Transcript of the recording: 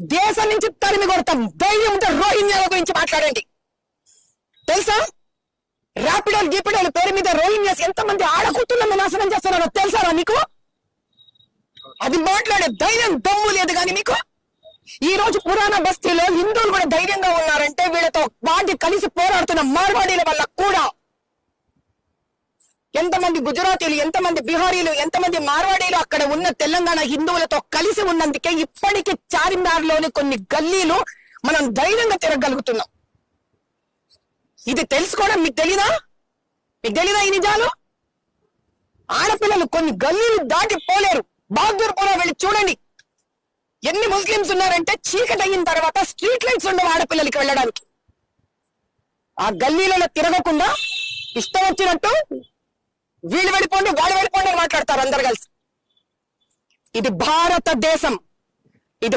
దేశం నుంచి తరిమి కొడతాం. ధైర్యం ఉంటే రోహింగ్యాల గురించి మాట్లాడండి. తెలుసా? ర్యాపిడోలు గీపిడోలు పేరు మీద రోహింగ్యాస్ ఎంతమంది ఆడకూతులను నాశనం చేస్తున్నారో తెలుసారా మీకు? అది మాట్లాడే ధైర్యం దమ్ము లేదు కానీ మీకు? ఈ రోజు పురాణ బస్తీలో హిందువులు కూడా ధైర్యంగా ఉన్నారంటే వీళ్ళతో వాటి కలిసి పోరాడుతున్న మార్వాడీల వల్ల కూడా. ఎంతమంది గుజరాతీలు ఎంతమంది బిహారీలు ఎంతమంది మీరు అక్కడ ఉన్న తెలంగాణ హిందువులతో కలిసి ఉన్నందుకే ఇప్పటికీ చార్మినార్లోని కొన్ని గల్లీలు మనం ధైర్యంగా తిరగలుగుతున్నాం ఇది తెలుసుకోవడం మీకు తెలీదా? మీకు తెలీదా ఈ నిజాలు? ఆడపిల్లలు కొన్ని గల్లీలు దాటి పోలేరు. బహదూర్పురం వెళ్ళి చూడండి. ఎన్ని ముస్లిమ్స్ ఉన్నారంటే చీకటి అయిన తర్వాత స్ట్రీట్ లైట్స్ ఉండవు ఆడపిల్లలకి వెళ్ళడానికి. ఆ గల్లీలలో తిరగకుండా ఇష్టం వచ్చినట్టు వీళ్ళు వెళ్ళిపోండి వాళ్ళు వెళ్ళిపోండి అని మాట్లాడతారు అందరు కలిసి. ఇది భారతదేశం.